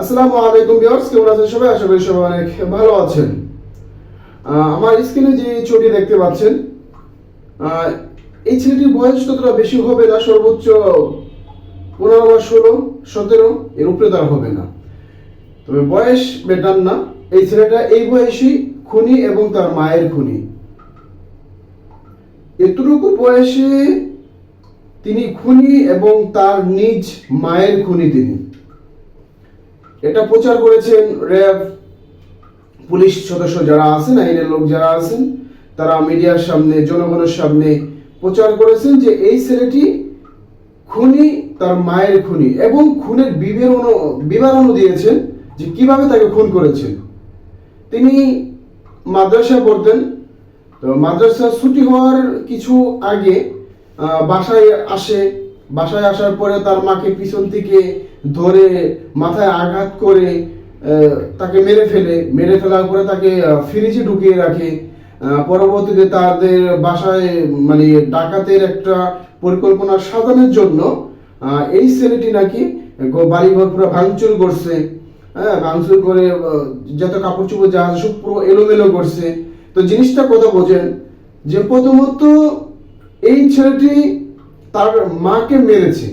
আসসালামু আলাইকুম ভিউয়ার্স, কেমন আছেন সবাই? আশা করি সবাই অনেক ভালো আছেন। আমার স্ক্রিনে যে ছবি দেখতে পাচ্ছেন এই ছেলেটির বয়স ততটা বেশি হবে না সর্বোচ্চ পনেরো বা ষোলো, সতেরো, এর উপরে তার হবে না। তবে বয়স বেটার না। এই ছেলেটা এই বয়সী খুনি এবং তার মায়ের খুনি। এতটুকু বয়সে তিনি খুনি এবং তার নিজ মায়ের খুনি তিনি। এটা প্রচার করেছেন র্যাব পুলিশ সদস্য যারা আছেন, আইনের লোক যারা আছেন, তারা মিডিয়ার সামনে, জনগণের সামনে প্রচার করেছেন যে এই ছেলেটি খুনি, তার মায়ের খুনি এবং খুনের বিবরণ বিবরণও দিয়েছেন যে কীভাবে তাকে খুন করেছেন। তিনি মাদ্রাসায় পড়তেন, তো মাদ্রাসা ছুটি হওয়ার কিছু আগে বাসায় আসে, বাসায় আসার পরে তার মাকে পিছন থেকে ধরে মাথায় আঘাত করে তাকে মেরে ফেলে। মেরে ফেলার পরে তাকে ফ্রিজে ঢুকিয়ে রাখে। পরবর্তীতে তাদের বাসায় মানে ডাকাতের একটা পরিকল্পনা সাধনের জন্য এই ছেলেটি নাকি বাড়িঘর পুরো ভাঙচুর করছে। হ্যাঁ ভাঙচুর করে যত কাপড় চোপড় যা সব পুরো এলোমেলো করছে। তো জিনিসটা কথা বোঝেন যে প্রথমত এই ছেলেটি তার মাকে মেরেছে।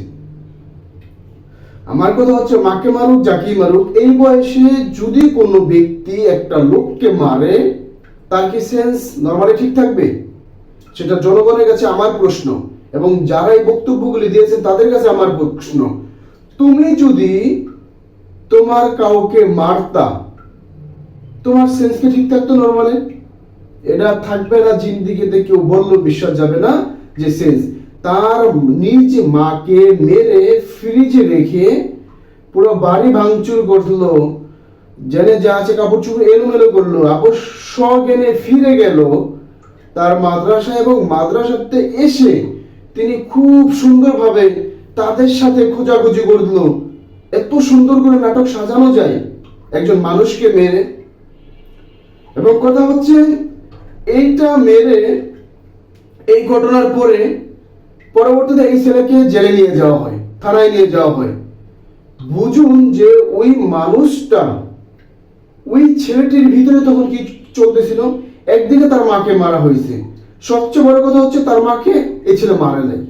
আমার কথা হচ্ছে, মাকে মারুক, যাকেই মারুক, এই বয়সে যদি কোনো ব্যক্তি একটা লোককে মারে, তার কি সেন্স নর্মালি ঠিক থাকবে? সেটা জনগণের কাছে আমার প্রশ্ন, এবং যারা এই বক্তব্যগুলি দিয়েছেন তাদের কাছে আমার প্রশ্ন। তুমি যদি তোমার কাউকে মারতা, তোমার সেন্স কি ঠিক থাকতো নর্মালি এটা থাকবে না, জিন্দিগিতে কেউ বলল, বিশ্বাস যাবে না যে সেন্স তার নিজ মাকে মেরে ফ্রিজে রেখে পুরো বাড়ি ভাঙচুর করল। জেনে যা আছে কাপড় চুপড় এলোমেলো করল। আবার সজ্ঞানে ফিরে গেল তার মাদ্রাসা এবং মাদ্রাসাতে এসে তিনি খুব সুন্দরভাবে তাদের সাথে খোঁজাখুঁজি করল। এত সুন্দর করে নাটক সাজানো যায় একজন মানুষকে মেরে। এবং কথা হচ্ছে, এইটা মেরে এই ঘটনার পরে পরবর্তীতে এই ছেলেকে জেলে নিয়ে যাওয়া হয়, থানায় নিয়ে যাওয়া হয়। বুঝুন যে ওই মানুষটা, ওই ছেলেটির ভিতরে তখন কি চলতেছিল? একদিকে তার মাকে মারা হয়েছে। সবচেয়ে বড় কথা হচ্ছে তার মাকে এই ছেলে মারা নাই।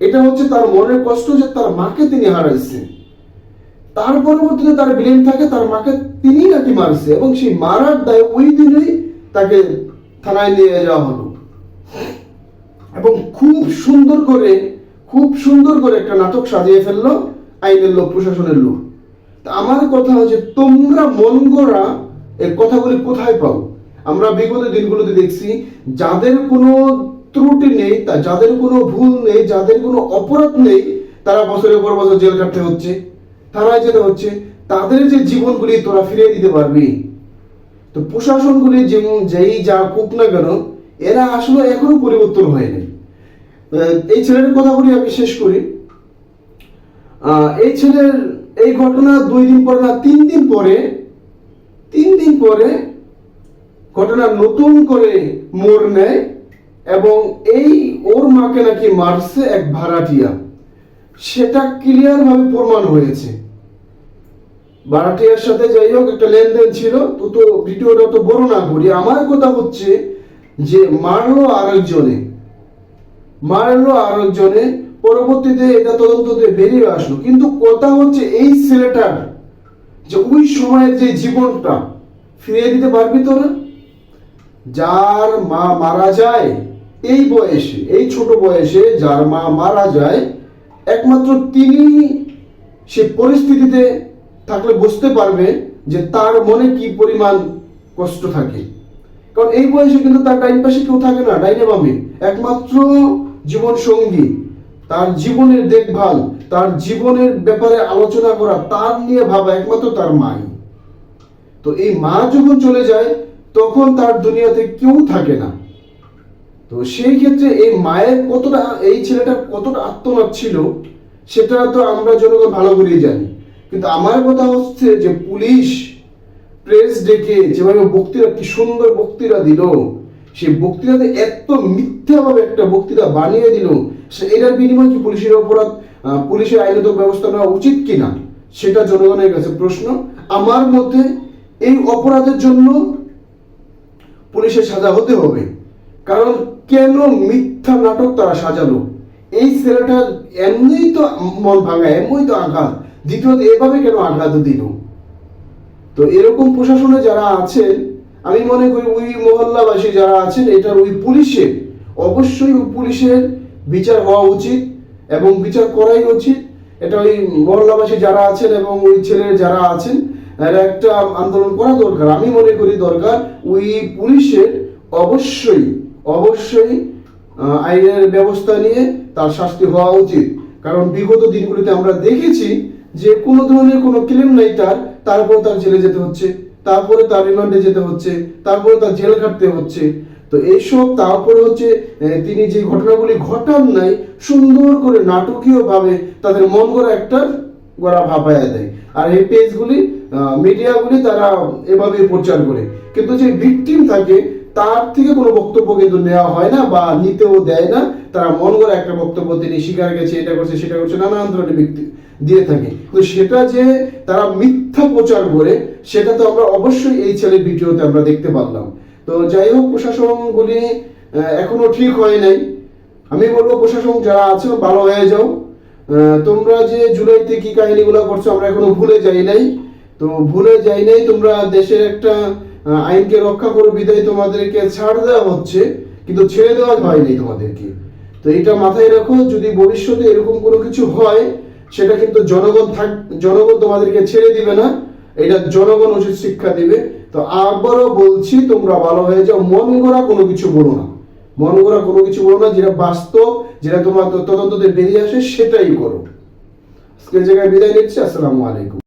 এটা হচ্ছে তার মনের কষ্ট যে তার মাকে তিনি হারাইছে। তার পরবর্তীতে তার ব্রেন থাকে, তার মাকে তিনি নাকি মারছে এবং সেই মারার দায় ওই দিনেই তাকে থানায় নিয়ে যাওয়া হলো। এবং খুব সুন্দর করে, খুব সুন্দর করে একটা নাটক সাজিয়ে ফেলল আইনের লোক, প্রশাসনের লোক। তা আমার কথা হচ্ছে, তোমরা মন গড়া এর কথাগুলি কোথায় পাও? আমরা বিগত দিনগুলোতে দেখছি, যাদের কোনো ত্রুটি নেই, তা যাদের কোনো ভুল নেই, যাদের কোনো অপরাধ নেই, তারা বছরের পর বছর জেল কাটতে হচ্ছে। থানায় যেতে হচ্ছে, তাদের যে জীবনগুলি তোরা ফিরিয়ে দিতে পারবি। তো প্রশাসনগুলি যেমন যেই যা কুক না কেন এরা আসলে এখনও পরিবর্তন হয়নি। এই ছেলের কথা বলি আমি শেষ করি। এই ছেলের এই ঘটনা দুই দিন পরে না, তিন দিন পরে, তিন দিন পরে ঘটনা নতুন করে মোড় নেয় এবং এই ওর মাকে নাকি মারছে এক ভাড়াটিয়া। সেটা ক্লিয়ার ভাবে প্রমাণ হয়েছে। ভাড়াটিয়ার সাথে যাই হোক, একটা লেনদেন ছিল। তো তো ভিডিওটা তো বড় না করি। আমার কথা হচ্ছে যে মারলো আরেকজনে। মারলো আরেকজনে, পরবর্তীতে এটা তদন্ততে বেরিয়ে আসলো। কিন্তু কথা হচ্ছে এই ছেলেটার যে ওই সময়ের যে জীবনটা, ফিরিয়ে দিতে পারবি তো না? যার মা মারা যায় এই বয়সে, এই ছোট বয়সে যার মা মারা যায়, একমাত্র তিনি সে পরিস্থিতিতে থাকলে বুঝতে পারবে যে তার মনে কি পরিমাণ কষ্ট থাকে। কারণ এই বয়সে কিন্তু তার ডাইন পাশে কেউ থাকে না, ডাইনে বামে একমাত্র জীবন সঙ্গী, তার জীবনের দেখভাল, তার জীবনের ব্যাপারে আলোচনা করা, তার নিয়ে ভাবা একমাত্র তার মাই। তো এই মা যখন চলে যায়, তখন তার দুনিয়াতে কেউ থাকে না। তো সেই ক্ষেত্রে এই মায়ের কতটা, এই ছেলেটা কতটা আত্মনাদ ছিল, সেটা তো আমরা জনগণ ভালো করেই জানি। কিন্তু আমার কথা হচ্ছে যে পুলিশ প্রেস ডেকে যেভাবে বক্তৃতা, কি সুন্দর বক্তৃতা দিল, সেই বক্তৃতাতে এত মিথ্যাভাবে একটা বক্তৃতা বানিয়ে দিল এটার বিনিময়ে কি পুলিশের অপরাধ পুলিশের আইনত ব্যবস্থা নেওয়া উচিত কিনা? সেটা জনগণের কাছে প্রশ্ন। আমার মতে এই অপরাধের জন্য পুলিশের সাজা হতে হবে। কারণ কেন মিথ্যা নাটক তারা সাজালো? এই ছেলেটা এমনিই তো মন ভাঙা, এমনই তো আঘাত। দ্বিতীয়ত, এভাবে কেন আঘাত দিল? তো এরকম প্রশাসনে যারা আছেন, আমি মনে করি ওই মহল্লাবাসী যারা আছেন, এটার ওই পুলিশের অবশ্যই ওই পুলিশের বিচার হওয়া উচিত এবং বিচার করাই উচিত। এটা ওই মহল্লাবাসী যারা আছেন এবং ওই ছেলের যারা আছেন একটা আন্দোলন করা দরকার। আমি মনে করি দরকার ওই পুলিশের অবশ্যই অবশ্যই আইনের ব্যবস্থা নিয়ে তার শাস্তি হওয়া উচিত। কারণ বিগত দিনগুলিতে আমরা দেখেছি যে কোনো ধরনের কোনো ক্লেম নাই তার, তারপর তার জেলে যেতে হচ্ছে, তারপরে তার রিমান্ডে যেতে হচ্ছে, তারপরে তার জেল কাটতে হচ্ছে। তো এইসব, তারপরে হচ্ছে তিনি যে ঘটনাগুলি ঘটান নাই, সুন্দর করে নাটকীয় ভাবে তাদের মন গড়া একটা গড়া ভাবায়া দেয়। আর এই পেজগুলি মিডিয়াগুলি তারা এভাবে প্রচার করে। কিন্তু যে ভিকটিম থাকে তার থেকে কোনো বক্তব্য কিন্তু নেওয়া হয় না বা নিতেও দেয় না। তারা মন করে একটা বক্তব্য তিনি স্বীকার গেছে এটা করছে, সেটা করছে নানান ধরনের ব্যক্তি দিয়ে থাকে। তো সেটা যে তারা মিথ্যা প্রচার করে, সেটা তো আমরা অবশ্যই এই ছেলের ভিডিওতে আমরা দেখতে পারলাম। তো যাই হোক, প্রশাসনগুলি এখনও ঠিক হয় নাই। আমি বলব, প্রশাসন যারা আছে, ভালো হয়ে যাও। তোমরা যে জুলাইতে কি কাহিনীগুলো করছ, আমরা এখনও ভুলে যাই নাই। তো ভুলে যাই নাই, তোমরা দেশের একটা আইনকে রক্ষা করো বিদায় তোমাদেরকে ছাড় দেওয়া হচ্ছে, কিন্তু ছেড়ে দেওয়া হয়নি তোমাদেরকে। তো এটা মাথায় রাখো, যদি ভবিষ্যতে এরকম কোনো কিছু হয়, সেটা কিন্তু জনগণ থাক, জনগণ তোমাদেরকে ছেড়ে দিবে না, এটা জনগণ উচিত শিক্ষা দিবে। তো আবারও বলছি, তোমরা ভালো হয়ে যাও, মন গড়া কোনো কিছু বলো না। মন গড়া কোনো কিছু বলো না, যেটা বাস্তব, যেটা তোমার তদন্ততে বেরিয়ে আসে, সেটাই করো। আজকের জায়গায় বিদায় নিচ্ছি, আসসালামু আলাইকুম।